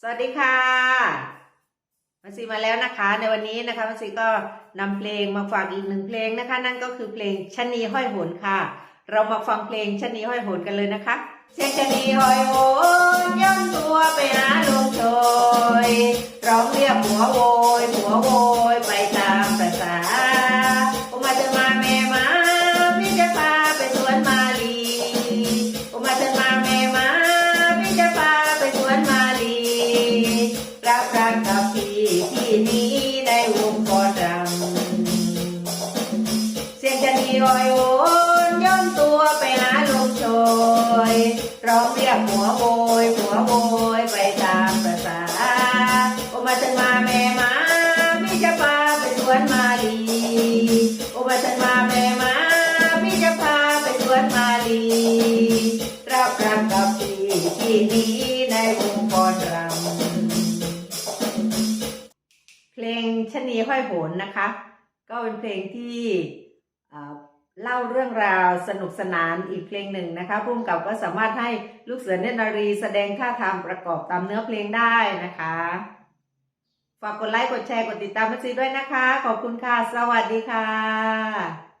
สวัสดีค่ะมาซีมาแล้วนะคะ ในวันนี้นะคะมาซีก็นำเพลงมาฝากอีกหนึ่งเพลงนะคะ นั่นก็คือเพลงชะนีห้อยโหนค่ะ เรามาฟังเพลงชะนีห้อยโหนกันเลยนะคะเสียงชะนีห้อยโหนย่องตัวไปหาลมโชยร้องเรียกหัวโวยหัวโวย รักกับพี่ที่นี้ในวงกรรำเสียงจะนีโอยโอนย่อนตัวไปหาลมโชยร้องเรียกหัวโวยหัวโวยไปตามประสาโอมาฉันมาแม่มาพี่จะพาไปสวนมาลีโอมาฉันมาแม่มาพี่จะพาไปสวนมาลีรับรักกับพี่ที่นี้ในวงกรรำ งชนีห้อยโหนนะคะ ก็เป็นเพลงที่เล่าเรื่องราวสนุกสนานอีกเพลงหนึ่งนะคะพุ่มกับก็สามารถให้ลูกเสือเนตรนารีแสดงท่าทางประกอบตามเนื้อเพลงได้นะคะ ฝากกดไลค์ กดแชร์ กดติดตามมาซีด้วยนะคะ ขอบคุณค่ะ สวัสดีค่ะ